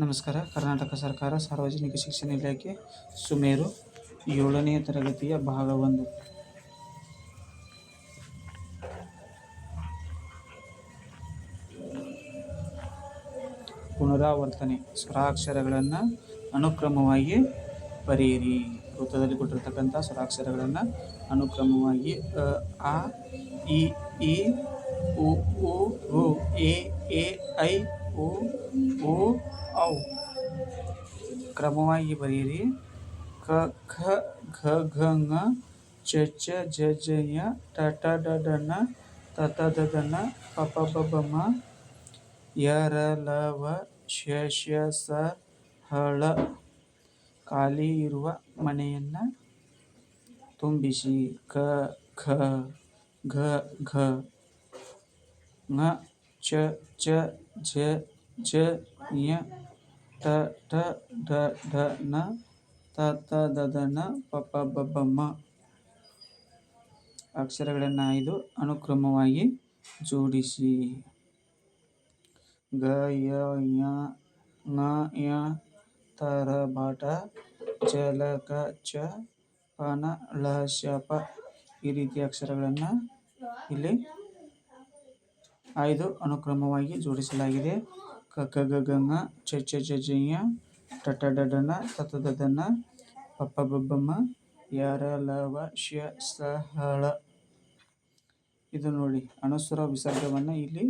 ನಮಸ್ಕಾರ. ಕರ್ನಾಟಕ ಸರ್ಕಾರ ಸಾರ್ವಜನಿಕ ಶಿಕ್ಷಣ ಇಲಾಖೆ ಸುಮೇರು ಏಳನೇ ತರಗತಿಯ ಭಾಗ ಒಂದು. ಪುನರಾವರ್ತನೆ ಸ್ವರಾಕ್ಷರಗಳನ್ನು ಅನುಕ್ರಮವಾಗಿ ಬರೆಯಿರಿ. ವೃತ್ತದಲ್ಲಿ ಕೊಟ್ಟಿರ್ತಕ್ಕಂಥ ಸ್ವರಾಕ್ಷರಗಳನ್ನು ಅನುಕ್ರಮವಾಗಿ ಆ, ಇ ಉ ಎ, ಐ ಓ ಓ, ಔ. ಕ್ರಮವಾಗಿ ಬರೆಯಿರಿ. ಕ, ಖ, ಘ ಘ ङ ಚ ಚ, ಜ ಝ ಞ ಟ ಟ, ಡ ಡ, ಣ, ತ ತ, ದ ದ ನ ಪ ಪ, ಬ ಬ, ಮ. ಯ, ರ, ಲ, ವ, ಶ ಶ, ಸ, ಹ, ಳ. ಖಾಲಿ ಇರುವ ಮನೆಯನ್ನು ತುಂಬಿಸಿ. ಕ, ಖ, ಘ ಘ. ಚ ಚ ಝ ಝ ಞ ಟ ಠ ಡ ಢ ಣ ತ ತ, ದ ದ, ನ, ಪ ಪ, ಬ ಬ, ಮ. ಅಕ್ಷರಗಳನ್ನು ಆಯ್ದು ಅನುಕ್ರಮವಾಗಿ ಜೋಡಿಸಿ. ಗ, ಯ ಞ ನ, ಯ, ತ, ರ, ಬ, ಟ, ಜ, ಲ, ಕ, ಚ, ಪ, ನ, ಳ, ಶ, ಪ. ಈ ರೀತಿಯ ಅಕ್ಷರಗಳನ್ನು ಇಲ್ಲಿ ಆಯ್ದು ಅನುಕ್ರಮವಾಗಿ ಜೋಡಿಸಲಾಗಿದೆ. ಕ ಖ ಗ ಘ ङ ಚ ಛ ಝ ಝ ಞ ಟ ಟ ಡ ಡ ಣ ತ ತ ದ ದ ನ ಪ ಪ ಬ ಬ ಮ ಯ ರ ಲ ವ ಶ ಸ ಹ ಳ ಇದು ನೋಡಿ ಅನುಸ್ವರ ವಿಸರ್ಗವನ್ನು ಇಲ್ಲಿ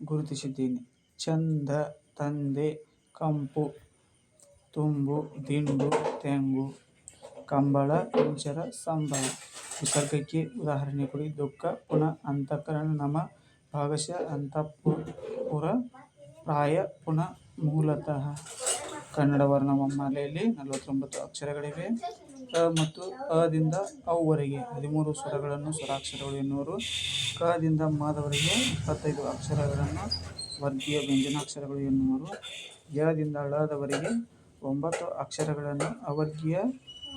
ಗುರುತಿಸಿದ್ದೇನೆ. ಚಂದ, ತಂದೆ, ಕಂಪು, ತುಂಬು, ದಿಂಡು, ತೆಂಗು, ಕಂಬಳ, ಕಿಂಚರ, ಸಂಬಳ. ವಿಸರ್ಗಕ್ಕೆ ಉದಾಹರಣೆ ಕೊಡಿ. ದುಃಖ, ಪುನಃ ಅಂತಃಕರಣ, ನಮ, ಭಾಗಶಃ ಅಂತಃಪುರ ಪ್ರಾಯ ಪುನಃ ಮೂಲತಃ ಕನ್ನಡ ವರ್ಣಮಾಲೆಯಲ್ಲಿ ನಲವತ್ತೊಂಬತ್ತು ಅಕ್ಷರಗಳಿವೆ. ಅ ಮತ್ತು ಅದಿಂದ ಅವರೆಗೆ ಹದಿಮೂರು ಸ್ವರಗಳನ್ನು ಸ್ವರಾಕ್ಷರಗಳು ಎನ್ನುವರು. ಕದಿಂದ ಮಾದವರೆಗೆ ಇಪ್ಪತ್ತೈದು ಅಕ್ಷರಗಳನ್ನು ವರ್ಗೀಯ ವ್ಯಂಜನಾಕ್ಷರಗಳು ಎನ್ನುವರು. ಯದಿಂದ ಳದವರೆಗೆ ಒಂಬತ್ತು ಅಕ್ಷರಗಳನ್ನು ಅವರ್ಗೀಯ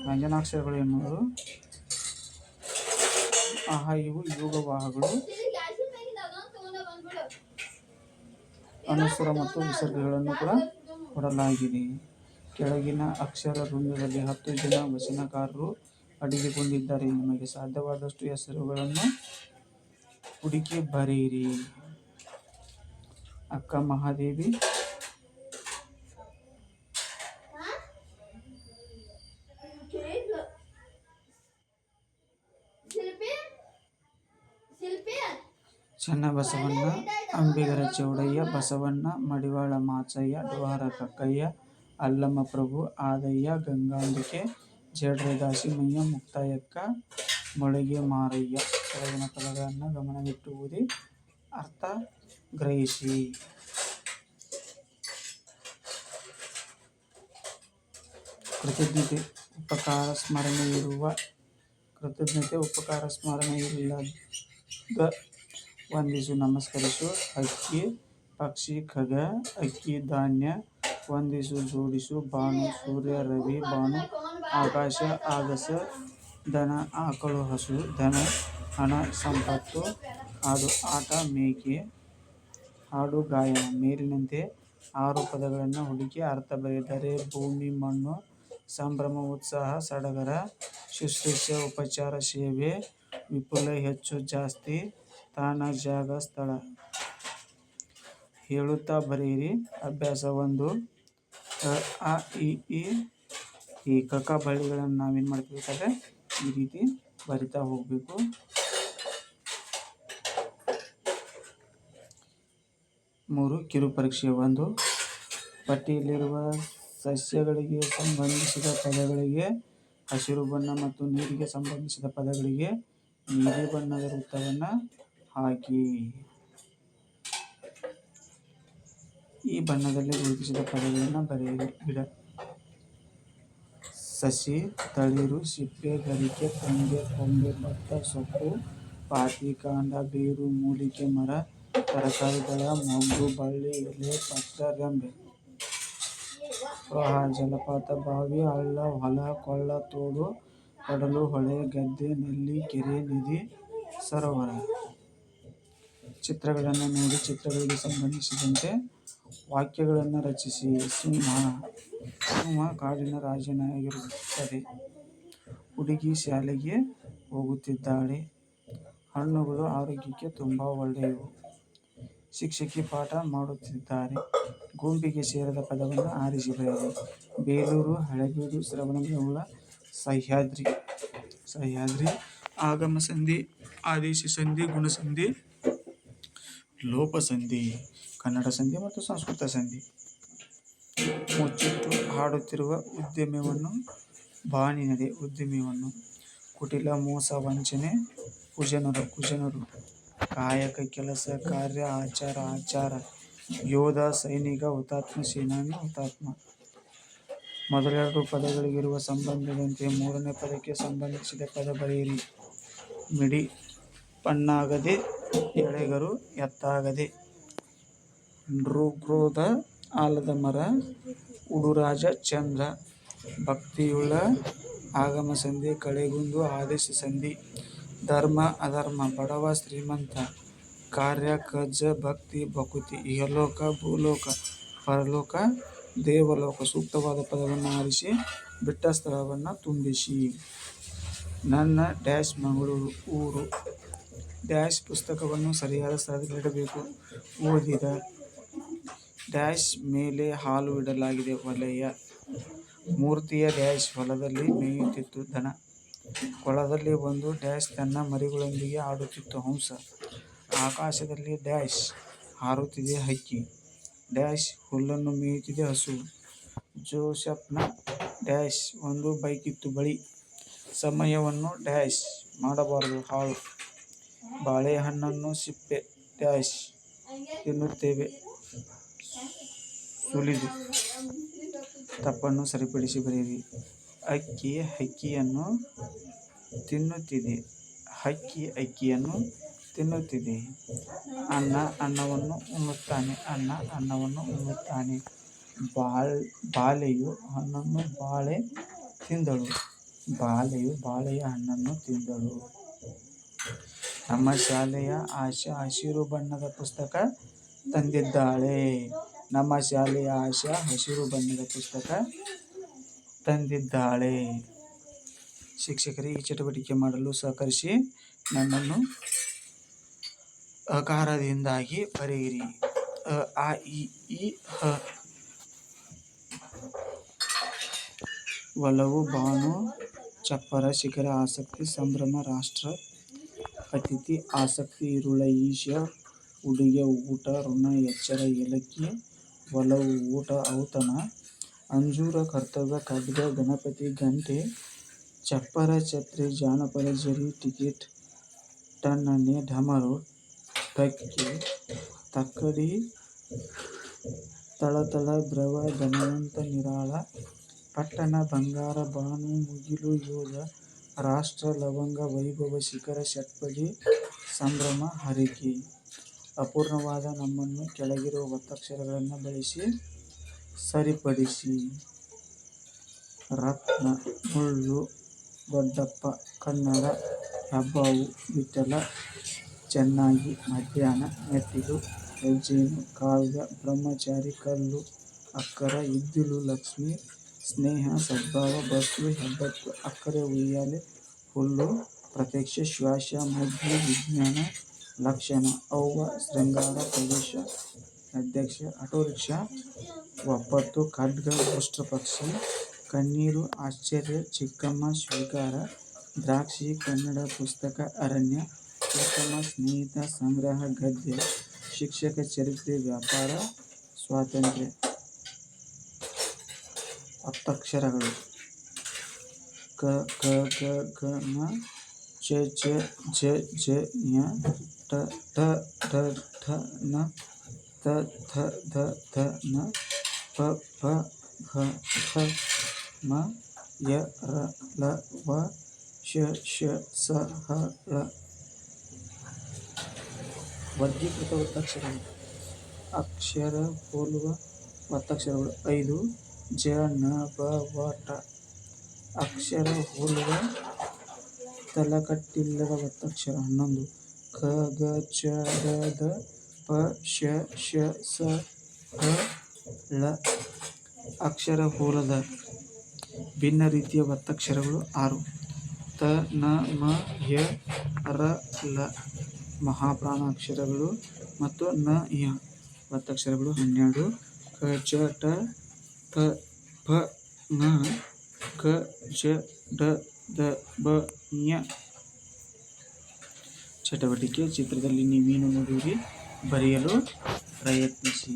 ವ್ಯಂಜನಾಕ್ಷರಗಳು ಎನ್ನುವರು. ಆಹ, ಇವು ಯೋಗವಾಹಗಳು ಅನುಸ್ವರ ಮತ್ತು ವಿಸರ್ಗಗಳನ್ನು ಕೂಡ ಕೊಡಲಾಗಿದೆ. ಕೆಳಗಿನ ಅಕ್ಷರ ವೃಂದದಲ್ಲಿ ಹತ್ತು ಜನ ವಚನಕಾರರು ಅಡಗಿಕೊಂಡಿದ್ದಾರೆ. ನಿಮಗೆ ಸಾಧ್ಯವಾದಷ್ಟು ಹೆಸರುಗಳನ್ನು ಹುಡುಕಿ ಬರೆಯಿರಿ. ಅಕ್ಕ ಮಹಾದೇವಿ ಚನ್ನಬಸವಣ್ಣ ಅಂಬಿಗರ ಚೌಡಯ್ಯ, ಬಸವಣ್ಣ, ಮಡಿವಾಳ ಮಾಚಯ್ಯ ದ್ವಾರ ಕಕ್ಕಯ್ಯ ಅಲ್ಲಮ ಪ್ರಭು, ಆದಯ್ಯ, ಗಂಗಾಂಬಿಕೆ ಜೇಡ್ರೆ ದಾಸಿಮಯ್ಯ ಮುಕ್ತಾಯಕ್ಕ, ಮೊಳಗೆ ಮಾರಯ್ಯ. ಕೆಳಗಿನ ಪದಗಳನ್ನು ಗಮನವಿಟ್ಟು ಓದಿ ಅರ್ಥ ಗ್ರಹಿಸಿ. ಕೃತಜ್ಞತೆ, ಉಪಕಾರ, ಸ್ಮರಣೆ ಇರುವ, ಕೃತಜ್ಞತೆ, ಉಪಕಾರ, ಸ್ಮರಣೆ ಇಲ್ಲದ ವಂದಿಸು ನಮಸ್ಕರಿಸು. ಅಕ್ಕಿ, ಪಕ್ಷಿ, ಖಗ, ಅಕ್ಕಿ, ಧಾನ್ಯ ವಂದಿಸು ಜೋಡಿಸು. ಬಾನು ಸೂರ್ಯ, ರವಿ ಬಾನು ಆಕಾಶ, ಆಗಸ, ದನ, ಆಕಳು, ಹಸು ಧನ ಹಣ, ಸಂಪತ್ತು, ಹಾಡು, ಆಟ, ಮೇಕೆ, ಹಾಡು, ಗಾಯನ, ಮೇಲಿನಂತೆ ಆರು ಪದಗಳನ್ನು ಹುಡುಕಿ ಅರ್ಥ ಬರೆದರೆ ಭೂಮಿ, ಮಣ್ಣು, ಸಂಭ್ರಮ, ಉತ್ಸಾಹ, ಸಡಗರ, ಶುಶ್ರೂಷೆ, ಉಪಚಾರ, ಸೇವೆ, ವಿಪುಲ, ಹೆಚ್ಚು, ಜಾಸ್ತಿ ತಾಣ ಜಾಗ ಸ್ಥಳ. ಹೇಳುತ್ತಾ ಬರೆಯಿರಿ. ಅಭ್ಯಾಸ ಒಂದು. ಅ, ಇ ಈ ಈ ಕಕ ಬಳ್ಳಿಗಳನ್ನು ನಾವೇನು ಮಾಡ್ಕೋಬೇಕಾದ್ರೆ ಈ ರೀತಿ ಬರಿತಾ ಹೋಗಬೇಕು. ಮೂರು, ಕಿರು ಪರೀಕ್ಷೆ ಒಂದು. ಪಟ್ಟಿಯಲ್ಲಿರುವ ಸಸ್ಯಗಳಿಗೆ ಸಂಬಂಧಿಸಿದ ಪದಗಳಿಗೆ ಹಸಿರು ಬಣ್ಣ ಮತ್ತು ನೀರಿಗೆ ಸಂಬಂಧಿಸಿದ ಪದಗಳಿಗೆ ನೀಲಿ ಬಣ್ಣದ ವೃತ್ತವನ್ನು ಹಾಕಿ ಈ ಬಣ್ಣದಲ್ಲಿ ಗುರುತಿಸಿದ ಪದಗಳನ್ನು ಗಿಡ ಸಸಿ, ತಳಿರು, ಸಿಪ್ಪೆ, ಗರಿಕೆ ಕೊಂಬೆ ಕೊಂಬೆ ಭತ್ತ, ಸೊಪ್ಪು, ಪಾತಿ, ಕಾಂಡ, ಬೇರು, ಮೂಲಿಕೆ, ಮರ ತರಕಾರಿಗಳ ಮೊಗ್ಗು, ಬಳ್ಳಿ, ಎಲೆ, ಪತ್ರ, ರೆಂಬೆ. ಪ್ರವಾಹ, ಜಲಪಾತ, ಬಾವಿ, ಹಳ್ಳ, ಹೊಲ, ಕೊಳ್ಳ, ತೋಡು, ಕಡಲು, ಹೊಳೆ, ಗದ್ದೆ, ನಲ್ಲಿ, ಕೆರೆ, ನದಿ, ಸರೋವರ. ಚಿತ್ರಗಳನ್ನು ನೋಡಿ, ಚಿತ್ರಗಳಿಗೆ ಸಂಬಂಧಿಸಿದಂತೆ ವಾಕ್ಯಗಳನ್ನು ರಚಿಸಿ. ಸಿಂಹ ಸಿಂಹ ಕಾಡಿನ ರಾಜನಾಗಿರುತ್ತದೆ. ಹುಡುಗಿ ಶಾಲೆಗೆ ಹೋಗುತ್ತಿದ್ದಾಳೆ. ಹಣ್ಣುಗಳು ಆರೋಗ್ಯಕ್ಕೆ ತುಂಬ ಒಳ್ಳೆಯವು. ಶಿಕ್ಷಕಿ ಪಾಠ ಮಾಡುತ್ತಿದ್ದಾರೆ. ಗುಂಪಿಗೆ ಸೇರಿದ ಪದವನ್ನು ಆರಿಸಿ ಬರೆಯಿರಿ. ಬೇಲೂರು, ಹಳೆಬೀಡು, ಶ್ರವಣಬೆಳಗೊಳ, ಸಹ್ಯಾದ್ರಿ ಸಹ್ಯಾದ್ರಿ, ಆಗಮ ಸಂಧಿ, ಆದೇಶ ಸಂಧಿ ಗುಣಸಂಧಿ ಲೋಪ ಸಂಧಿ ಕನ್ನಡ ಸಂಧಿ ಮತ್ತು ಸಂಸ್ಕೃತ ಸಂಧಿ. ಮುಚ್ಚಿಟ್ಟು ಹಾಡುತ್ತಿರುವ ಉದ್ಯಮವನ್ನು ಬಾನಿನಡೆ ಉದ್ಯಮವನ್ನು. ಕುಟಿಲ ಮೋಸ ವಂಚನೆ, ಕುಜನರು ಕುಜನರು. ಕಾಯಕ ಕೆಲಸ, ಕಾರ್ಯ, ಆಚಾರ ಆಚಾರ. ಯೋಧ, ಸೈನಿಕ, ಹುತಾತ್ಮ, ಸೇನಾನಿ, ಹುತಾತ್ಮ. ಮೊದಲೆರಡು ಪದಗಳಿಗಿರುವ ಸಂಬಂಧದಂತೆ ಮೂರನೇ ಪದಕ್ಕೆ ಸಂಬಂಧಿಸಿದ ಪದ ಬರೆಯಿರಿ. ಮಿಡಿ, ಪಣ್ಣಾಗದೆ ಎಳೆಗರು ಎತ್ತಾಗದೆ. ನೃಗ್ರೋಧ ಆಲದ ಮರ, ಉಡುರಾಜ ಚಂದ್ರ, ಭಕ್ತಿಯುಳ್ಳ ಆಗಮ ಸಂಧಿ, ಕಳೆಗುಂದು ಆದೇಶ ಸಂಧಿ, ಧರ್ಮ ಅಧರ್ಮ, ಬಡವ ಶ್ರೀಮಂತ ಕಾರ್ಯ ಕಜ್ಜ ಭಕ್ತಿ ಭಕುತಿ, ಇಹಲೋಕ ಭೂಲೋಕ, ಪರಲೋಕ ದೇವಲೋಕ, ಸೂಕ್ತವಾದ ಪದವನ್ನು ಆರಿಸಿ ಬಿಟ್ಟ ಸ್ಥಳವನ್ನು ತುಂಬಿಸಿ. ನನ್ನ ಡ್ಯಾಶ್ ಮಂಗಳೂರು ಊರು. ಡ್ಯಾಶ್ ಪುಸ್ತಕವನ್ನು ಸರಿಯಾದ ಸ್ಥಳದಲ್ಲಿಡಬೇಕು ಓದಿದ ಡ್ಯಾಶ್ ಮೇಲೆ ಹಾಲು ಇಡಲಾಗಿದೆ ವಲಯ ಮೂರ್ತಿಯ ಡ್ಯಾಶ್ ಹೊಲದಲ್ಲಿ ಮೇಯುತ್ತಿತ್ತು ದನ. ಕೊಳದಲ್ಲಿ ಒಂದು ಡ್ಯಾಶ್ ತನ್ನ ಮರಿಗಳೊಂದಿಗೆ ಆಡುತ್ತಿತ್ತು ಹಂಸ. ಆಕಾಶದಲ್ಲಿ ಡ್ಯಾಶ್ ಹಾರುತ್ತಿದೆ ಹಕ್ಕಿ. ಡ್ಯಾಶ್ ಹುಲ್ಲನ್ನು ಮೇಯುತ್ತಿದೆ ಹಸು. ಜೋಸೆಫ್ನ ಡ್ಯಾಶ್ ಒಂದು ಬೈಕಿತ್ತು ಬಳಿ. ಸಮಯವನ್ನು ಡ್ಯಾಶ್ ಮಾಡಬಾರದು. ಹಾಳು. ಬಾಳೆಹಣ್ಣನ್ನು ಸಿಪ್ಪೆ, ಡ್ಯಾಶ್ ತಿನ್ನುತ್ತೇವೆ. ಸುಲಿದು ತಪ್ಪನ್ನು ಸರಿಪಡಿಸಿ ಬರೆಯಿರಿ. ಅಕ್ಕಿ ಅಕ್ಕಿಯನ್ನು ತಿನ್ನುತ್ತಿದೆ. ಹಕ್ಕಿ ಅಕ್ಕಿಯನ್ನು ತಿನ್ನುತ್ತಿದೆ. ಅನ್ನ ಅನ್ನವನ್ನು ಉಣ್ಣುತ್ತಾನೆ. ಅನ್ನ ಅನ್ನವನ್ನು ಉಣ್ಣುತ್ತಾನೆ. ಬಾಳ್, ಬಾಳೆಯು ಹಣ್ಣನ್ನು ಬಾಳೆ ತಿಂದಳು. ಬಾಳೆಯು ಬಾಳೆಯ ಹಣ್ಣನ್ನು ತಿಂದಳು. ನಮ್ಮ ಶಾಲೆಯ ಆಶಾ ಹಸಿರು ಬಣ್ಣದ ಪುಸ್ತಕ ತಂದಿದ್ದಾಳೆ. ನಮ್ಮ ಶಾಲೆಯ ಆಶಾ ಹಸಿರು ಬಣ್ಣದ ಪುಸ್ತಕ ತಂದಿದ್ದಾಳೆ. ಶಿಕ್ಷಕರಿಗೆ ಚಟುವಟಿಕೆ ಮಾಡಲು ಸಹಕರಿಸಿ ನನ್ನನ್ನು ಅಕಾರದಿಂದಾಗಿ ಬರೆಯಿರಿ. ಅ, ಆ, ಇ ಈ ಹ. ಒಲವು ಬಾನು ಚಪ್ಪರ, ಶಿಖರ, ಆಸಕ್ತಿ, ಸಂಭ್ರಮ, ರಾಷ್ಟ್ರ ಅತಿಥಿ ಆಸಕ್ತಿ ಈರುಳ್ಳ ಈಶಾ ಉಡುಗೆ ಊಟ, ಋಣ, ಎಚ್ಚರ, ಏಲಕ್ಕಿ, ಒಲವು ಊಟ, ಔತಣ, ಅಂಜೂರ, ಕರ್ತವ್ಯ, ಖಡ್ಗ, ಗಣಪತಿ, ಗಂಟೆ, ಚಪ್ಪರ, ಛತ್ರಿ, ಜಾನಪದ, ಜರಿ, ಟಿಕೆಟ್ ಟನ್ನನೆ ಢಮರು ಟಕ್ಕೆ, ತಕ್ಕಡಿ, ತಳತಳ, ದ್ರವ, ಧನವಂತ, ನಿರಾಳ, ಪಟ್ಟಣ, ಬಂಗಾರ, ಬಾನು, ಮುಗಿಲು ಯೋಧ ರಾಷ್ಟ್ರ ಲವಂಗ ವೈಭವ ಶಿಖರ ಷಟ್ಪದಿ ಸಂಭ್ರಮ ಹರಿಕೆ. ಅಪೂರ್ಣವಾದ ನಮ್ಮನ್ನು ಕೆಳಗಿರುವ ಒತ್ತಕ್ಷರಗಳನ್ನು ಬಳಸಿ ಸರಿಪಡಿಸಿ. ರತ್ನ, ಮುಳ್ಳು, ದೊಡ್ಡಪ್ಪ, ಕನ್ನಡ, ಹೆಬ್ಬಾವು, ವಿಠಲ, ಚೆನ್ನಾಗಿ ಮಧ್ಯಾಹ್ನ ಮೆಟ್ಟಿಲು ಹೆಜ್ಜೇನು ಕಾವ್ಯ, ಬ್ರಹ್ಮಚಾರಿ, ಕಲ್ಲು, ಅಕ್ಕರ, ಇದ್ದಿಲು, ಲಕ್ಷ್ಮಿ ಸ್ನೇಹ ಸದ್ಭಾವ ಬಸ್ಸು ಹೆಬ್ಬತ್ತು ಅಕ್ಕರೆ ಉಯ್ಯಾಲೆ ಹುಲ್ಲು ಪ್ರತ್ಯಕ್ಷ ಶ್ವಾಸ ಮಧ್ಯೆ ವಿಜ್ಞಾನ ಲಕ್ಷಣ ಅವ್ವ ಶೃಂಗಾರ ಪ್ರವೇಶ ಅಧ್ಯಕ್ಷ ಆಟೋರಿಕ್ಷಾ ಒಪ್ಪತ್ತು ಖಡ್ಗ ಉಷ್ಟ್ರಪಕ್ಷಿ ಕಣ್ಣೀರು ಆಶ್ಚರ್ಯ ಚಿಕ್ಕಮ್ಮ ಸ್ವೀಕಾರ ದ್ರಾಕ್ಷಿ ಕನ್ನಡ ಪುಸ್ತಕ ಅರಣ್ಯ ಉತ್ತಮ ಸ್ನೇಹಿತ ಸಂಗ್ರಹ ಗದ್ಯ ಶಿಕ್ಷಕ ಚರಿತ್ರೆ ವ್ಯಾಪಾರ ಸ್ವಾತಂತ್ರ್ಯ ಒತ್ತಕ್ಷರಗಳು ಕ ಖ ಗ ಘ ಞ ಚ ಛ ಝ ಝ ಞ ಟ ಠ ಢ ಢ ಣ ತ ಥ ದ ಧ ನ ಪ ಫ ಭ ಠ ಮ ಯ ರ ಲ ವ ಶ ಶ ಸ ಹ ಳ ವರ್ಗೀಕೃತ ಒತ್ತಕ್ಷರಗಳು ಅಕ್ಷರ ಹೋಲುವ ಒತ್ತಕ್ಷರಗಳು ಐದು ಜ ನ ಬ ವ ಟ ಅಕ್ಷರ ಹೋಲುವ ತಲಕಟ್ಟಿಲ್ಲದ ಒತ್ತಕ್ಷರ ಹನ್ನೊಂದು. ಖ ಗ ಚ ಡ ದ ಪ, ಶ ಶ, ಸ, ಹ, ಳ. ಅಕ್ಷರ ಹೋಲದ ಭಿನ್ನ ರೀತಿಯ ಒತ್ತಕ್ಷರಗಳು ಆರು. ತ, ನ, ಮ, ಯ, ರ, ಲ. ಮಹಾಪ್ರಾಣಾಕ್ಷರಗಳು ಮತ್ತು ನ, ಯ. ಒತ್ತಕ್ಷರಗಳು ಹನ್ನೆರಡು. ಕ, ಚ, ಟ ಪ ಪ, ನ, ಕ, ಜ, ಡ, ದ, ಬ ಞ ಚಟುವಟಿಕೆ ಚಿತ್ರದಲ್ಲಿ ನೀವೇನು ನೋಡಿರಿ? ಬರೆಯಲು ಪ್ರಯತ್ನಿಸಿ.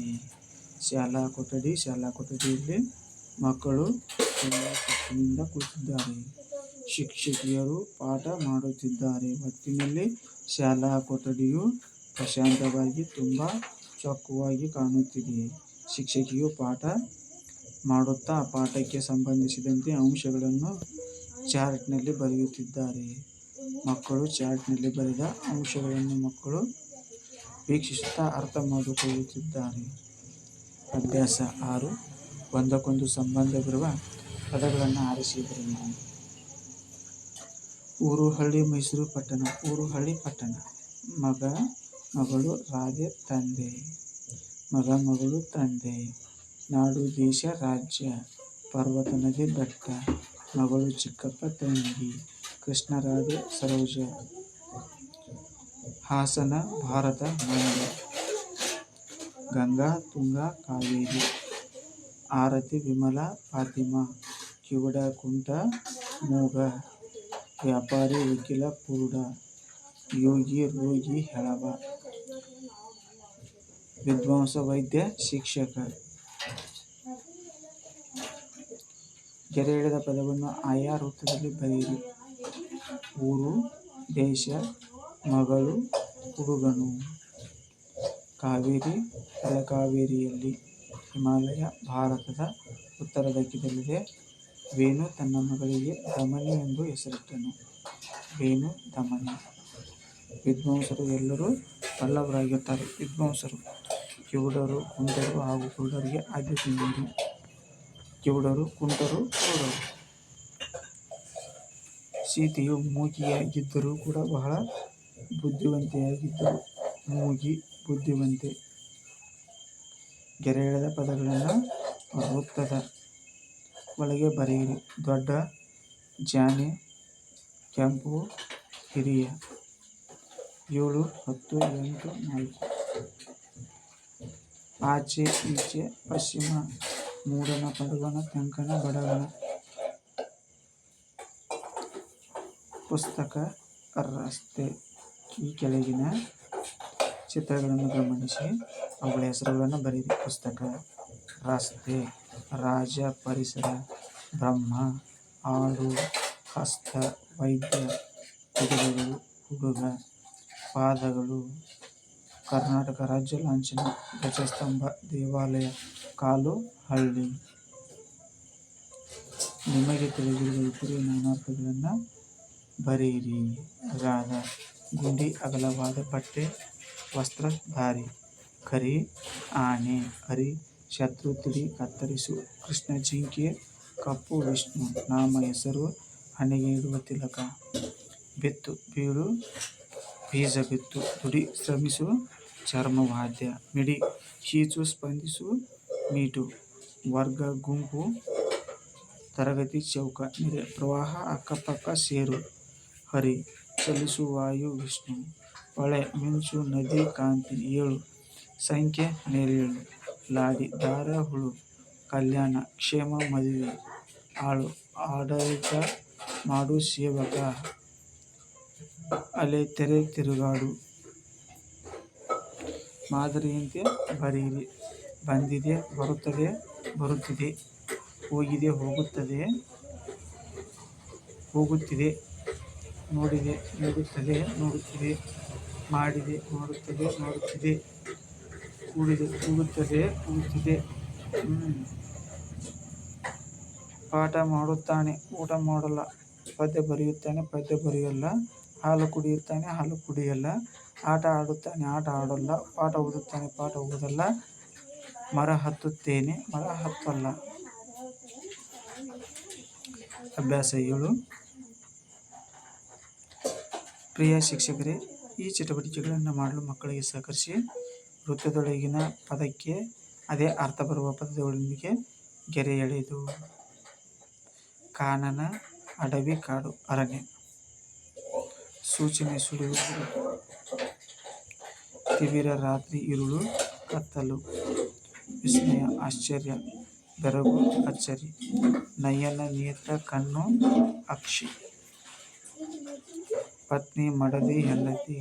ಶಾಲಾ ಕೊಠಡಿ, ಶಾಲಾ ಕೊಠಡಿಯಲ್ಲಿ ಮಕ್ಕಳು ತುಂಬ ಕೂತಿದ್ದಾರೆ ಶಿಕ್ಷಕಿಯರು ಪಾಠ ಮಾಡುತ್ತಿದ್ದಾರೆ. ಒಟ್ಟಿನಲ್ಲಿ ಶಾಲಾ ಕೊಠಡಿಯು ಪ್ರಶಾಂತವಾಗಿ, ತುಂಬ ಚೊಕ್ಕವಾಗಿ ಕಾಣುತ್ತಿದೆ. ಶಿಕ್ಷಕಿಯು ಪಾಠ ಮಾಡುತ್ತಾ ಪಾಠಕ್ಕೆ ಸಂಬಂಧಿಸಿದಂತೆ ಅಂಶಗಳನ್ನು ಚಾರ್ಟ್ನಲ್ಲಿ ಬರೆಯುತ್ತಿದ್ದಾರೆ. ಮಕ್ಕಳು ಚಾರ್ಟ್ನಲ್ಲಿ ಬರೆದ ಅಂಶಗಳನ್ನು ಮಕ್ಕಳು ವೀಕ್ಷಿಸುತ್ತಾ ಅರ್ಥ ಮಾಡಿಕೊಳ್ಳುತ್ತಿದ್ದಾರೆ. ಅಭ್ಯಾಸ ಆರು. ಒಂದಕ್ಕೊಂದು ಸಂಬಂಧವಿರುವ ಪದಗಳನ್ನು ಆರಿಸಿ ಬರೆಯಿರಿ ಊರು ಹಳ್ಳಿ ಮೈಸೂರು ಪಟ್ಟಣ. ಊರು ಹಳ್ಳಿ ಪಟ್ಟಣ. ಮಗ, ಮಗಳು, ರಾಧೆ, ತಂದೆ. ಮಗ, ಮಗಳು, ತಂದೆ. ನಾಡು ದೇಶ ರಾಜ್ಯ ಪರ್ವತ ನದಿ ಬೆಟ್ಟ ಮಗಳು ಚಿಕ್ಕಪ್ಪ ತಂಗಿ ಕೃಷ್ಣ ರಾಧೆ ಸರೋಜ ಹಾಸನ ಭಾರತ ಮಂಡ್ಯ ಗಂಗಾ ತುಂಗ ಕಾವೇರಿ ಆರತಿ ವಿಮಲ ಫಾತಿಮಾ ಕಿವುಡ ಕುಂಟ ಮೂಗ ವ್ಯಾಪಾರಿ ವಕೀಲ ಕುರುಡ ಯೋಗಿ ರೋಗಿ ಹೆಳವ ವಿದ್ವಾಂಸ ವೈದ್ಯ ಶಿಕ್ಷಕ ಗೆರೆ ಎಳೆದ ಪದವನ್ನು ಆಯಾ ವೃತ್ತದಲ್ಲಿ ಬರೆಯಿರಿ. ಊರು, ದೇಶ, ಮಗಳು, ಹುಡುಗನು. ಕಾವೇರಿ ತಲಕಾವೇರಿಯಲ್ಲಿ ಹಿಮಾಲಯ, ಭಾರತದ ಉತ್ತರ ದಿಕ್ಕಿನಲ್ಲಿದೆ. ವೇಣು ತನ್ನ ಮಗಳಿಗೆ ದಮನಿ ಎಂದು ಹೆಸರಿಟ್ಟನು. ವೇಣು ದಮನಿ ವಿದ್ವಾಂಸರು ಎಲ್ಲರೂ ಪಲ್ಲವರಾಗಿರ್ತಾರೆ ವಿದ್ವಾಂಸರು, ಕಿವುಡರು, ಕುಂಟರು ಹಾಗೂ ಕುರುಡರಿಗೆ ಆದ್ಯತೆ ನೀಡಿ ಕಿವುಡರು ಕುಂಟರು ಕುರುಡರು ಸೀತೆಯು ಮೂಗಿಯಾಗಿದ್ದರೂ ಕೂಡ ಬಹಳ ಬುದ್ಧಿವಂತೆಯಾಗಿದ್ದರು. ಮೂಗಿ ಬುದ್ಧಿವಂತೆ. ಗೆರೆ ಪದಗಳನ್ನು ವೃತ್ತದ ಒಳಗೆ ಬರೆಯಿರಿ. ದೊಡ್ಡ, ಜಾನೆ, ಕೆಂಪು, ಹಿರಿಯ. ಏಳು, ಹತ್ತು, ಎಂಟು, ನಾಲ್ಕು. ಆಚೆ, ಈಚೆ, ಪಶ್ಚಿಮ. ಮೂಡಣ ಪಡುವಣ ಕಂಕಣ ಬಡವಣ ಪುಸ್ತಕ ರಸ್ತೆ ಈ ಕೆಳಗಿನ ಚಿತ್ರಗಳನ್ನು ಗಮನಿಸಿ. ಅವುಗಳ ಹೆಸರುಗಳನ್ನು ಬರೆಯಿರಿ. ಪುಸ್ತಕ ರಸ್ತೆ ರಾಜ ಪರಿಸರ, ಬ್ರಹ್ಮ, ಆಡು, ಹಸ್ತ, ವೈದ್ಯ ಕುದುರೆಗಳು ಹುಡುಗ, ಪಾದಗಳು. ಕರ್ನಾಟಕ ರಾಜ್ಯ ಲಾಂಛನ, ಧ್ವಜಸ್ತಂಭ, ದೇವಾಲಯ. ಕಾಲು ಹಳ್ಳಿ ನಿಮಗೆ ತಿಳಿದಿರುವ ಇತರೆ ನಾನಾರ್ಥಗಳನ್ನು ಬರೆಯಿರಿ. ರಾಧ ಗುಂಡಿ ಅಗಲವಾದ ಬಟ್ಟೆ, ವಸ್ತ್ರಧಾರಿ, ಕರಿ ಆನೆ ಹರಿ ಶತ್ರು ತಿಳಿ ಕತ್ತರಿಸು, ಕೃಷ್ಣ ಜಿಂಕೆ, ಕಪ್ಪು ವಿಷ್ಣು, ನಾಮ ಹೆಸರು ಹಣೆಗೆ ತಿಲಕ. ಬಿತ್ತು, ಬೀಳು ಬೀಜ ಬಿತ್ತು ದುಡಿ ಶ್ರಮಿಸು, ಚರ್ಮವಾದ್ಯ, ಮಿಡಿ ಕೀಚು ಸ್ಪಂದಿಸು ಮೀಟು ವರ್ಗ ಗುಂಪು ತರಗತಿ ಚೌಕ ನೆರೆ ಪ್ರವಾಹ ಅಕ್ಕಪಕ್ಕ ಸೇರು ಹರಿ ಚಲಿಸು ವಾಯು ವಿಷ್ಣು ಹೊಳೆ ಮಿಂಚು ನದಿ ಕಾಂತಿ ಏಳು ಸಂಖ್ಯೆ ಮೇಲೇಳು ಲಾಡಿ ದಾರ ಹುಳು ಕಲ್ಯಾಣ ಕ್ಷೇಮ ಮದುವೆ ಆಳು ಆಡಳಿತ ಮಾಡು ಸೇವಕ ಅಲೆ ತೆರೆ ತಿರುಗಾಡು ಮಾದರಿಯಂತೆ ಬರೆಯಿರಿ ಬಂದಿದೆ, ಬರುತ್ತದೆ, ಬರುತ್ತಿದೆ, ಹೋಗಿದೆ, ಹೋಗುತ್ತದೆ, ಹೋಗುತ್ತಿದೆ, ನೋಡಿದೆ ನೋಡುತ್ತದೆ ನೋಡುತ್ತಿದೆ, ಮಾಡಿದೆ ಮಾಡುತ್ತದೆ ಮಾಡುತ್ತಿದೆ, ಕೂಡಿದೆ, ಕೂಗುತ್ತದೆ, ಕೂಗುತ್ತಿದೆ. ಪಾಠ ಮಾಡುತ್ತಾನೆ, ಊಟ ಮಾಡಲ್ಲ, ಪದ್ಯ ಬರೆಯುತ್ತಾನೆ, ಪದ್ಯ ಬರೆಯಲ್ಲ, ಹಾಲು ಕುಡಿಯುತ್ತಾನೆ, ಹಾಲು ಕುಡಿಯಲ್ಲ, ಆಟ ಆಡುತ್ತಾನೆ, ಆಟ ಆಡಲ್ಲ, ಪಾಠ ಓದುತ್ತಾನೆ, ಪಾಠ ಓದಲ್ಲ ಮರ ಹತ್ತುತ್ತೇನೆ. ಮರ ಹತ್ತಲ್ಲ. ಅಭ್ಯಾಸ ಏಳು. ಪ್ರಿಯ ಶಿಕ್ಷಕರೇ, ಈ ಚಟುವಟಿಕೆಗಳನ್ನು ಮಾಡಲು ಮಕ್ಕಳಿಗೆ ಸಹಕರಿಸಿ ವೃತ್ತದೊಳಗಿನ ಪದಕ್ಕೆ ಅದೇ ಅರ್ಥ ಬರುವ ಪದಗಳೊಂದಿಗೆ ಗೆರೆ ಎಳೆದು. ಕಾನನ ಅಡವಿ ಕಾಡು ಅರಣ್ಯ. ಸೂಚನೆ ಸುಳಿಯುವುದು ತಿವಿರ ರಾತ್ರಿ ಇರುಳು ಕತ್ತಲು. ವಿಸ್ಮಯ, ಆಶ್ಚರ್ಯ, ಬೆರಗು, ಅಚ್ಚರಿ, ನಯನ ನೇತ್ರ ಕಣ್ಣು, ಅಕ್ಷಿ. ಪತ್ನಿ, ಮಡದಿ, ಹೆಂಡತಿ.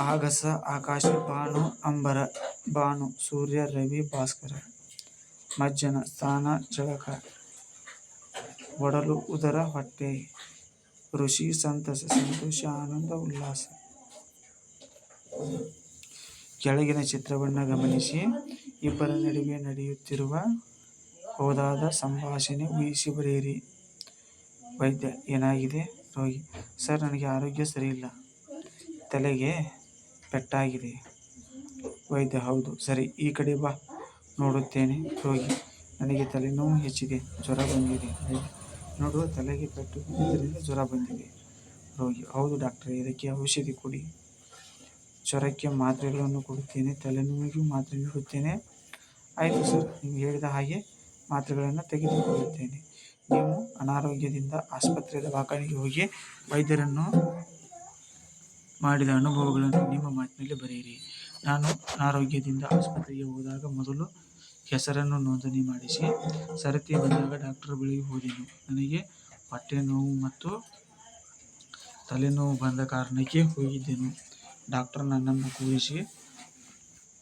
ಆಗಸ, ಆಕಾಶ ಬಾನು ಅಂಬರ ಬಾನು ಸೂರ್ಯ, ರವಿ, ಭಾಸ್ಕರ. ಮಜ್ಜನ, ಸ್ನಾನ, ಜಳಕ. ಒಡಲು, ಉದರ, ಹೊಟ್ಟೆ. ಋಷಿ, ಸಂತಸ, ಸಂತೋಷ, ಆನಂದ, ಉಲ್ಲಾಸ. ಕೆಳಗಿನ ಚಿತ್ರವನ್ನು ಗಮನಿಸಿ. ಇಬ್ಬರ ನಡುವೆ ನಡೆಯುತ್ತಿರುವ ಹೋದಾದ ಸಂಭಾಷಣೆ ಊಹಿಸಿ ಬರೆಯಿರಿ. ವೈದ್ಯ, ಏನಾಗಿದೆ? ರೋಗಿ, ಸರ್, ನನಗೆ ಆರೋಗ್ಯ ಸರಿಯಿಲ್ಲ. ತಲೆಗೆ ಪೆಟ್ಟಾಗಿದೆ. ವೈದ್ಯ, ಹೌದು, ಸರಿ, ಈ ಕಡೆ ಬಾ, ನೋಡುತ್ತೇನೆ. ರೋಗಿ, ನನಗೆ ತಲೆನೋವು ಹೆಚ್ಚಿದೆ, ಜ್ವರ ಬಂದಿದೆ. ನೋಡುವ, ತಲೆಗೆ ಪೆಟ್ಟು ಬಂದಿದ್ದರಿಂದ ಜ್ವರ ಬಂದಿದೆ. ರೋಗಿ, ಹೌದು ಡಾಕ್ಟರ್, ಇದಕ್ಕೆ ಔಷಧಿ ಕೊಡಿ. ಜ್ವರಕ್ಕೆ ಮಾತ್ರೆಗಳನ್ನು ಕೊಡುತ್ತೇನೆ, ತಲೆನೋವಿಗೂ ಮಾತ್ರೆ ನೀಡುತ್ತೇನೆ ಆಯಿತು ಸರ್, ನೀವು ಹೇಳಿದ ಹಾಗೆ ಮಾತ್ರೆಗಳನ್ನು ತೆಗೆದುಕೊಳ್ಳುತ್ತೇನೆ. ನೀವು ಅನಾರೋಗ್ಯದಿಂದ ಆಸ್ಪತ್ರೆ ದವಾಖಾನೆಗೆ ಹೋಗಿ ವೈದ್ಯರನ್ನು ಮಾಡಿದ ಅನುಭವಗಳನ್ನು ನಿಮ್ಮ ಮಾತಿನಲ್ಲಿ ಬರೆಯಿರಿ. ನಾನು ಅನಾರೋಗ್ಯದಿಂದ ಆಸ್ಪತ್ರೆಗೆ ಹೋದಾಗ ಮೊದಲು ಹೆಸರನ್ನು ನೋಂದಣಿ ಮಾಡಿಸಿ ಸರತಿ ಬಂದಾಗ ಡಾಕ್ಟರ್ ಬಳಿಗೆ ಹೋದೆನು. ನನಗೆ ಹೊಟ್ಟೆ ನೋವು ಮತ್ತು ತಲೆನೋವು ಬಂದ ಕಾರಣಕ್ಕೆ ಹೋಗಿದ್ದೆನು. ಡಾಕ್ಟರ್ ನನ್ನನ್ನು ಕೂರಿಸಿ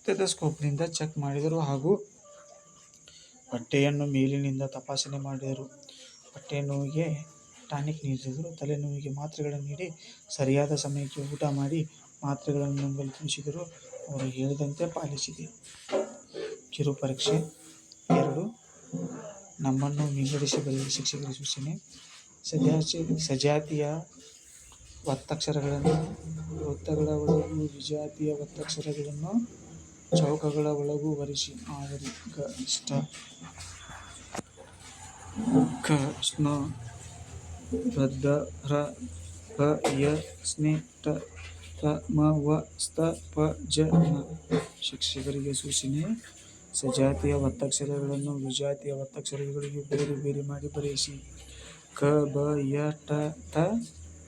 ಸ್ಕೋಪ್ನಿಂದ ಚೆಕ್ ಮಾಡಿದರು ಹಾಗೂ ಬಟ್ಟೆಯನ್ನು ಮೇಲಿನಿಂದ ತಪಾಸಣೆ ಮಾಡಿದರು. ಹೊಟ್ಟೆ ನೋವಿಗೆ ಟಾನಿಕ್ ನೀಡಿದರು ತಲೆನೋವಿಗೆ ಮಾತ್ರೆಗಳನ್ನು ನೀಡಿ ಸರಿಯಾದ ಸಮಯಕ್ಕೆ ಊಟ ಮಾಡಿ ಮಾತ್ರೆಗಳನ್ನು ನಂಬಲು ತಿಳಿಸಿದರು. ಅವರು ಹೇಳಿದಂತೆ ಪಾಲಿಸಿದೆ. ಕಿರು ಪರೀಕ್ಷೆ ಎರಡು ನಮ್ಮನ್ನು ವಿಂಗಡಿಸಿ ಬರೆಯಲು ಶಿಕ್ಷಕರ ಸೂಚನೆ. ಸಜಾತಿ ಸಜಾತಿಯ ಒತ್ತಕ್ಷರಗಳನ್ನು ವೃತ್ತಗಳ ಒಳಗೂ ವಿಜಾತಿಯ ಒತ್ತಕ್ಷರಗಳನ್ನು ಚೌಕಗಳ ಒಳಗೂ ಗ ಇಷ್ಟ ಕ ಸ್ನ ರದ್ದ ರ ಪ ಯ ಸ್ನೆ ಟ ತ ಮ ವ ಸ್ತ ಪ ಜ ನ ಶಿಕ್ಷಕರಿಗೆ ಸೂಚನೆ, ಸಜಾತಿಯ ಒತ್ತಕ್ಷರಗಳನ್ನು ವಿಜಾತಿಯ ಒತ್ತಕ್ಷರಗಳಿಗೆ ಬೇರೆ ಬೇರೆ ಮಾಡಿ ಬರೆಯಿಸಿ ಕ ಬ ಯ ಟ ತ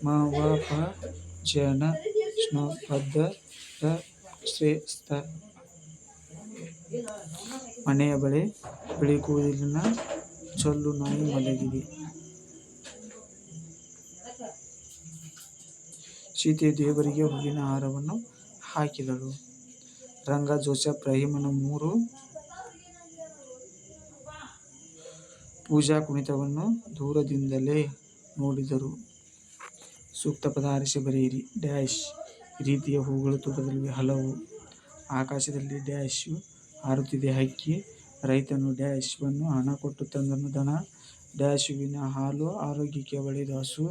ಮ ವ ಪ ಜ ನ ಶ್ನ ಪದ್ದ ಟ ಶ್ರೇ ಸ್ತ ಮನೆಯ ಬಳಿ ಬಿಳಿ ಕೂದಲಿನ ಚೊಲ್ಲು ನಾಯಿ ಮಲಗಿದೆ. ಸೀತೆ ದೇವರಿಗೆ ಹೂವಿನ ಹಾರವನ್ನು ಹಾಕಿದಳು. ರಂಗ ಜೋಸೆಫ್ ರಹೀಮನ ಮೂರು ಪೂಜಾ ಕುಣಿತವನ್ನು ದೂರದಿಂದಲೇ ನೋಡಿದರು. ಸೂಕ್ತ ಪದ ಆರಿಸಿ ಬರೆಯಿರಿ. ಡ್ಯಾಶ್. ರೀತಿಯ ಹೂಗಳು ತೋಟದಲ್ಲಿ ಹಲವು. ಆಕಾಶದಲ್ಲಿ ಡ್ಯಾಶ್ ಹಾರುತ್ತಿದೆ ಹಕ್ಕಿ ರೈತನು ಡ್ಯಾಶ್ವನ್ನು ಹಣ ಕೊಟ್ಟು ತಂದನು. ದನ ಡ್ಯಾಶುವಿನ ಹಾಲು ಆರೋಗ್ಯಕ್ಕೆ ಒಳ್ಳೆಯದು. ಹಸು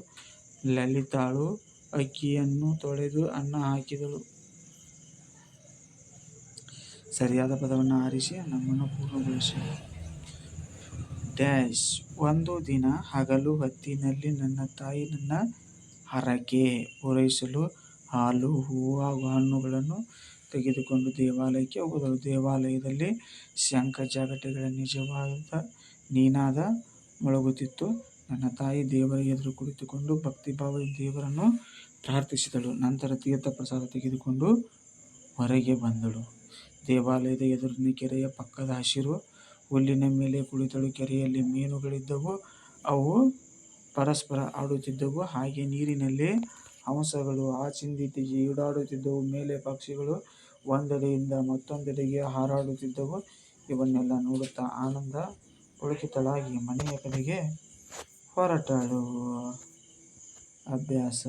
ಲಲಿತಾಳು ಅಕ್ಕಿಯನ್ನು ತೊಳೆದು ಅನ್ನ ಹಾಕಿದಳು. ಸರಿಯಾದ ಪದವನ್ನು ಆರಿಸಿ ನಮ್ಮನ್ನು ಪೂರ್ಣಗೊಳಿಸಿ. ಡ್ಯಾಶ್, ಒಂದು ದಿನ ಹಗಲು ಹೊತ್ತಿನಲ್ಲಿ ನನ್ನ ತಾಯಿ ನನ್ನ ಹರಕೆ ಪೂರೈಸಲು ಹಾಲು, ಹೂವು ಹಾಗೂ ಹಣ್ಣುಗಳನ್ನು ತೆಗೆದುಕೊಂಡು ದೇವಾಲಯಕ್ಕೆ ಹೋದಳು. ದೇವಾಲಯದಲ್ಲಿ ಶಂಖ ಜಾಗಟೆಗಳ ನಿಜವಾದ ನೀನಾದ ಮೊಳಗುತ್ತಿತ್ತು ನನ್ನ ತಾಯಿ ದೇವರ ಎದುರು ಕುಳಿತುಕೊಂಡು ಭಕ್ತಿಭಾವ ದೇವರನ್ನು ಪ್ರಾರ್ಥಿಸಿದಳು. ನಂತರ ತೀರ್ಥ ಪ್ರಸಾದ ತೆಗೆದುಕೊಂಡು ಹೊರಗೆ ಬಂದಳು. ದೇವಾಲಯದ ಎದುರಿನ ಕೆರೆಯ ಪಕ್ಕದ ಹಸಿರು ಹುಲ್ಲಿನ ಮೇಲೆ ಕುಳಿತಳು. ಕೆರೆಯಲ್ಲಿ ಮೀನುಗಳಿದ್ದವು, ಅವು ಪರಸ್ಪರ ಆಡುತ್ತಿದ್ದವು. ಹಾಗೆ ನೀರಿನಲ್ಲಿ ಹಂಸಗಳು ಆಚಿಂದಿತಿಗೆ ಈಡಾಡುತ್ತಿದ್ದವು. ಮೇಲೆ ಪಕ್ಷಿಗಳು ಒಂದೆಡೆಯಿಂದ ಮತ್ತೊಂದೆಡೆಗೆ ಹಾರಾಡುತ್ತಿದ್ದವು. ಇವನ್ನೆಲ್ಲ ನೋಡುತ್ತಾ ಆನಂದ ಪುಳಕಿತಳಾಗಿ ಮನೆಯ ಕಡೆಗೆ ಹೊರಟಳು. ಅಭ್ಯಾಸ.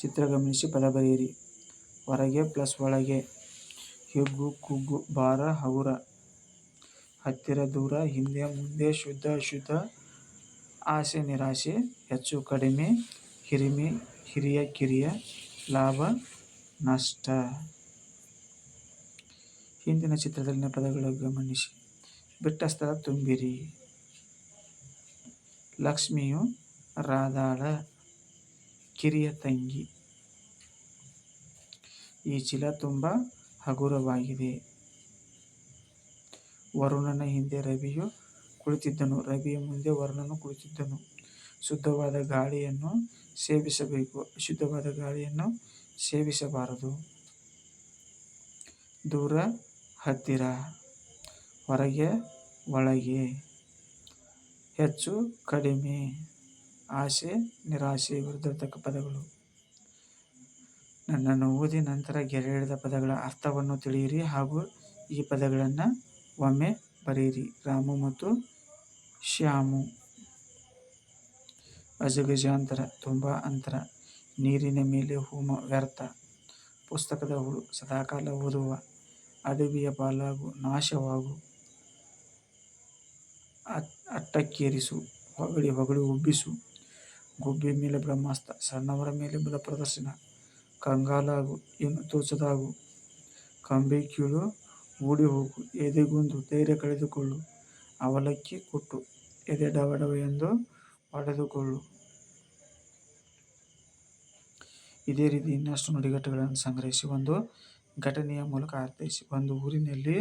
ಚಿತ್ರ ಗಮನಿಸಿ ಪದ ಬರೆಯಿರಿ. ಹೊರಗೆ ಪ್ಲಸ್ ಒಳಗೆ ಹಿಗ್ಗು, ಕುಗ್ಗು, ಭಾರ, ಹಗುರ. ಹತ್ತಿರ, ದೂರ, ಹಿಂದೆ, ಮುಂದೆ, ಶುದ್ಧ, ಅಶುದ್ಧ. ಆಸೆ, ನಿರಾಸೆ. ಹೆಚ್ಚು, ಕಡಿಮೆ, ಹಿರಿಮೆ, ಹಿರಿಯ, ಕಿರಿಯ. ಲಾಭ, ನಷ್ಟ. ಹಿಂದಿನ ಚಿತ್ರದಲ್ಲಿನ ಪದಗಳು ಗಮನಿಸಿ. ಬಿಟ್ಟ ಸ್ಥಳ ತುಂಬಿರಿ. ಲಕ್ಷ್ಮಿಯು ರಾಧಾಳ ಕಿರಿಯ ತಂಗಿ. ಈ ಚೀಲ ತುಂಬ ಹಗುರವಾಗಿದೆ. ವರುಣನ ಹಿಂದೆ ರವಿಯು ಕುಳಿತಿದ್ದನು. ರವಿಯ ಮುಂದೆ ವರುಣನು ಕುಳಿತಿದ್ದನು. ಶುದ್ಧವಾದ ಗಾಳಿಯನ್ನು ಸೇವಿಸಬೇಕು. ಅಶುದ್ಧವಾದ ಗಾಳಿಯನ್ನು ಸೇವಿಸಬಾರದು. ದೂರ ಹತ್ತಿರ, ಹೊರಗೆ ಒಳಗೆ. ಹೆಚ್ಚು ಕಡಿಮೆ, ಆಸೆ, ನಿರಾಸೆ ವಿರುದ್ಧರ್ಥಕ ಪದಗಳು. ನನ್ನನ್ನು ಓದಿ ನಂತರ ಗೆರೆ ಹಿಡಿದ ಪದಗಳ ಅರ್ಥವನ್ನು ತಿಳಿಯಿರಿ ಹಾಗೂ ಈ ಪದಗಳನ್ನು ಒಮ್ಮೆ ಬರೆಯಿರಿ. ರಾಮು ಮತ್ತು ಶ್ಯಾಮು. ಅಜಗಜಾಂತರ, ತುಂಬ ಅಂತರ, ನೀರಿನ ಮೇಲೆ ಹೋಮ ವ್ಯರ್ಥ, ಪುಸ್ತಕದ ಹುಳು, ಸದಾಕಾಲ ಓದುವ, ಅಡವಿಯ ಪಾಲಾಗು, ನಾಶವಾಗು ಅಟ್ಟಕ್ಕೇರಿಸು, ಹೊಗಳಿ ಹೊಗಳಿ ಉಬ್ಬಿಸು, ಗುಬ್ಬಿ ಮೇಲೆ ಬ್ರಹ್ಮಾಸ್ತ ಸಣ್ಣವರ ಮೇಲೆ ಬಲ ಪ್ರದರ್ಶನ, ಕಂಗಾಲಾಗು ಏನು ತೋಚದಾಗು, ಕಂಬೆ ಕೀಳು ಓಡಿ ಹೋಗು ಎದೆಗೊಂದು ಧೈರ್ಯ ಕಳೆದುಕೊಳ್ಳು, ಅವಲಕ್ಕಿ ಕೊಟ್ಟು, ಎದೆ ಡವಡವ ಎಂದು ಹೊಡೆದುಕೊಳ್ಳು ಇದೇ ರೀತಿ ಇನ್ನಷ್ಟು ನುಡಿಗಟ್ಟುಗಳನ್ನು ಸಂಗ್ರಹಿಸಿ ಒಂದು ಘಟನೆಯ ಮೂಲಕ ಅರ್ಥೈಸಿ ಒಂದು ಊರಿನಲ್ಲಿ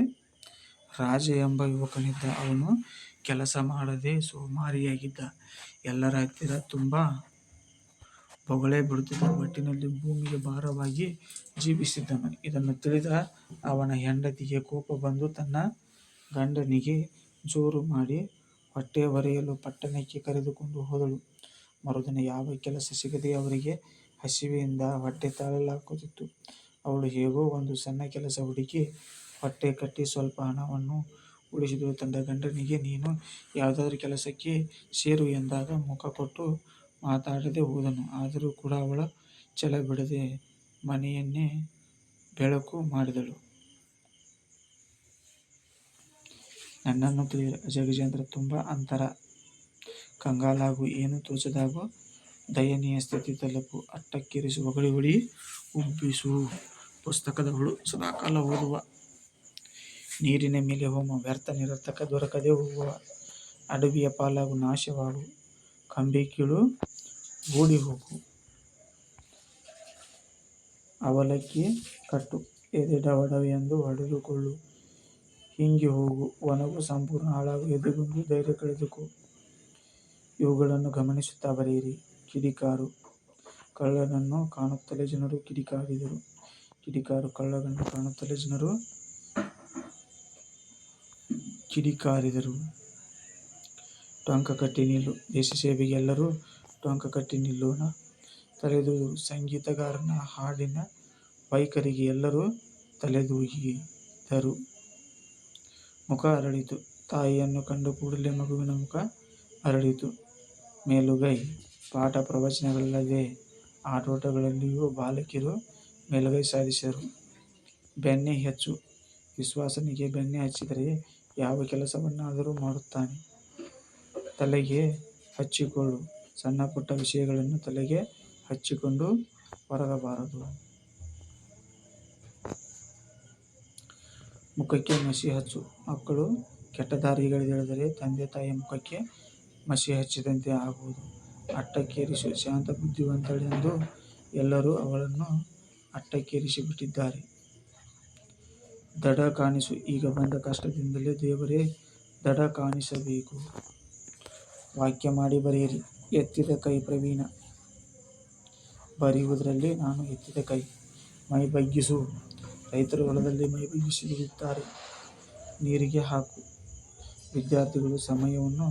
ರಾಜ ಎಂಬ ಯುವಕನಿದ್ದ ಅವನು ಕೆಲಸ ಮಾಡದೆ ಸೋಮಾರಿಯಾಗಿದ್ದ. ಎಲ್ಲರ ಹತ್ತಿರ ತುಂಬ ಬೊಗಳೆ ಬಿಡುತ್ತಿದ್ದ ಒಟ್ಟಿನಲ್ಲಿ ಭೂಮಿಗೆ ಭಾರವಾಗಿ ಜೀವಿಸಿದ್ದನು ಇದನ್ನು ತಿಳಿದ ಅವನ ಹೆಂಡತಿಗೆ ಕೋಪ ಬಂದು ತನ್ನ ಗಂಡನಿಗೆ ಜೋರು ಮಾಡಿ ಹೊಟ್ಟೆ ಒರೆಯಲು ಪಟ್ಟಣಕ್ಕೆ ಕರೆದುಕೊಂಡು ಹೋದಳು. ಮರುದಿನ ಯಾವ ಕೆಲಸ ಸಿಗದೆ ಅವರಿಗೆ ಹಸಿವೆಯಿಂದ ಹೊಟ್ಟೆ ತಾಳಲಾಗುತ್ತಿತ್ತು ಅವಳು ಹೇಗೋ ಒಂದು ಸಣ್ಣ ಕೆಲಸ ಹುಡುಕಿ ಹೊಟ್ಟೆ ಕಟ್ಟಿ ಸ್ವಲ್ಪ ಹಣವನ್ನು ಉಳಿಸಿದಳು. ತನ್ನ ಗಂಡನಿಗೆ, ನೀನು ಯಾವುದಾದ್ರೂ ಕೆಲಸಕ್ಕೆ ಸೇರು ಎಂದಾಗ ಮುಖ ಕೊಟ್ಟು ಮಾತಾಡದೆ ಹೋದನು. ಆದರೂ ಕೂಡ ಅವಳ ಛಲ ಬಿಡದೆ ಮನೆಯನ್ನೇ ಬೆಳಕು ಮಾಡಿದಳು. ನನ್ನನ್ನು ತಿಳಿಯಲು ಅಜಗಜೇಂದ್ರ ತುಂಬ ಅಂತರ. ಕಂಗಾಲಾಗು, ಏನು ತೋಚದಾಗು? ದಯನೀಯ ಸ್ಥಿತಿ ತಲುಪು. ಅಟ್ಟಕ್ಕಿರಿಸುವ ಹೊಳಿ ಉಬ್ಬಿಸು. ಪುಸ್ತಕದ ಹುಳು ಸದಾಕಾಲ ಓದುವ. ನೀರಿನ ಮೇಲೆ ಹೋಮ, ವ್ಯರ್ಥ ನಿರರ್ಥಕ ದೊರಕದೆ ಹೋಗುವ. ಅಡವಿಯ ಪಾಲಾಗು ನಾಶವಾಗು. ಕಂಬಿ ಕೀಳು ಓಡಿ ಹೋಗು. ಅವಲಕ್ಕಿ ಕಟ್ಟು ಎದೆ ಒಡವೆ ಎಂದು ಹೊಡೆದುಕೊಳ್ಳು ಹಿಂಗೆ ಹೋಗು, ಒಣಗು ಸಂಪೂರ್ಣ ಹಾಳಾಗು, ಎದೆಗುಂದು ಧೈರ್ಯ ಕಳೆದುಕೋ. ಇವುಗಳನ್ನು ಗಮನಿಸುತ್ತಾ ಬರೆಯಿರಿ. ಕಿಡಿಕಾರು ಕಳ್ಳನನ್ನು ಕಾಣುತ್ತಲೇ ಜನರು ಕಿಡಿಕಾರಿದರು. ಕಿಡಿಕಾರು ಕಳ್ಳನನ್ನು ಕಾಣುತ್ತಲೇ ಜನರು ಕಿಡಿಕಾರಿದರು. ಟೊಂಕ ಕಟ್ಟಿ ನಿಲ್ಲು, ದೇಶ ಸೇವೆಗೆ ಎಲ್ಲರೂ ಟೊಂಕ ಕಟ್ಟಿ ನಿಲ್ಲೋಣ. ತಲೆದು ಸಂಗೀತಗಾರನ ಹಾಡಿನ ವೈಖರಿಗೆ ಎಲ್ಲರೂ ತಲೆದೂಗಿದರು ಮುಖ ಅರಳಿತು, ತಾಯಿಯನ್ನು ಕಂಡು ಕೂಡಲೇ ಮಗುವಿನ ಮುಖ ಅರಳಿತು. ಮೇಲುಗೈ ಪಾಠ ಪ್ರವಚನಗಳಲ್ಲದೆ ಆಟೋಟಗಳಲ್ಲಿಯೂ ಬಾಲಕಿಯರು ಮೇಲುಗೈ ಸಾಧಿಸಿದರು. ಬೆಣ್ಣೆ ಹೆಚ್ಚು. ವಿಶ್ವಾಸನಿಗೆ ಬೆಣ್ಣೆ ಹಚ್ಚಿದರೆ ಯಾವ ಕೆಲಸವನ್ನಾದರೂ ಮಾಡುತ್ತಾನೆ. ತಲೆಗೆ ಹಚ್ಚಿಕೊಳ್ಳು. ಸಣ್ಣ ಪುಟ್ಟ ವಿಷಯಗಳನ್ನು ತಲೆಗೆ ಹಚ್ಚಿಕೊಂಡು ಹೊರಗಬಾರದು ಮುಖಕ್ಕೆ ಮಸಿ ಹಚ್ಚು. ಮಕ್ಕಳು ಕೆಟ್ಟ ದಾರಿಗಳಿಗೆಳೆದರೆ ತಂದೆ ತಾಯಿಯ ಮುಖಕ್ಕೆ ಮಸಿ ಹಚ್ಚಿದಂತೆ ಆಗುವುದು. ಅಟ್ಟಕ್ಕೇರಿಸು ಶಾಂತ ಬುದ್ಧಿವಂತಳೆಂದು ಎಲ್ಲರೂ ಅವಳನ್ನು ಅಟ್ಟಕ್ಕೇರಿಸಿ ಬಿಟ್ಟಿದ್ದಾರೆ ದಡ ಕಾಣಿಸು, ಈಗ ಬಂದ ಕಷ್ಟದಿಂದಲೇ ದೇವರೇ ದಡ ಕಾಣಿಸಬೇಕು. ವಾಕ್ಯ ಮಾಡಿ ಬರೆಯಿರಿ, ಎತ್ತಿದ ಕೈ ಪ್ರವೀಣ. ಬರೆಯುವುದರಲ್ಲಿ ನಾನು ಎತ್ತಿದ ಕೈ. ಮೈ ಬಗ್ಗಿಸು, ರೈತರು ಹೊಲದಲ್ಲಿ ಮೈ ಬಗ್ಗಿಸಿ ದುಡಿಯುತ್ತಾರೆ ನೀರಿಗೆ ಹಾಕು. ವಿದ್ಯಾರ್ಥಿಗಳು ಸಮಯವನ್ನು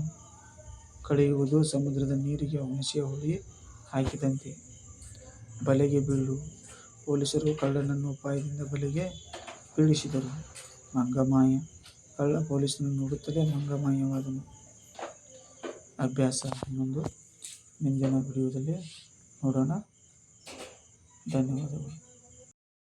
ಕಳೆಯುವುದು ಸಮುದ್ರದ ನೀರಿಗೆ ಹುಣಸೆ ಹುಳಿ ಹಾಕಿದಂತೆ. ಬಲೆಗೆ ಬೀಳು. ಪೊಲೀಸರು ಕಳ್ಳನನ್ನು ಉಪಾಯದಿಂದ ಬಲೆಗೆ ಬೀಳಿಸಿದರು. ಮಂಗಮಾಯ. ಕಳ್ಳ ಪೊಲೀಸನ್ನು ನೋಡುತ್ತಲೇ ಮಂಗಮಾಯವಾದನು. ಅಭ್ಯಾಸ. ಇನ್ನೊಂದು ಮುಂದಿನ ವಿಡಿಯೋದಲ್ಲಿ ನೋಡೋಣ. ಧನ್ಯವಾದಗಳು.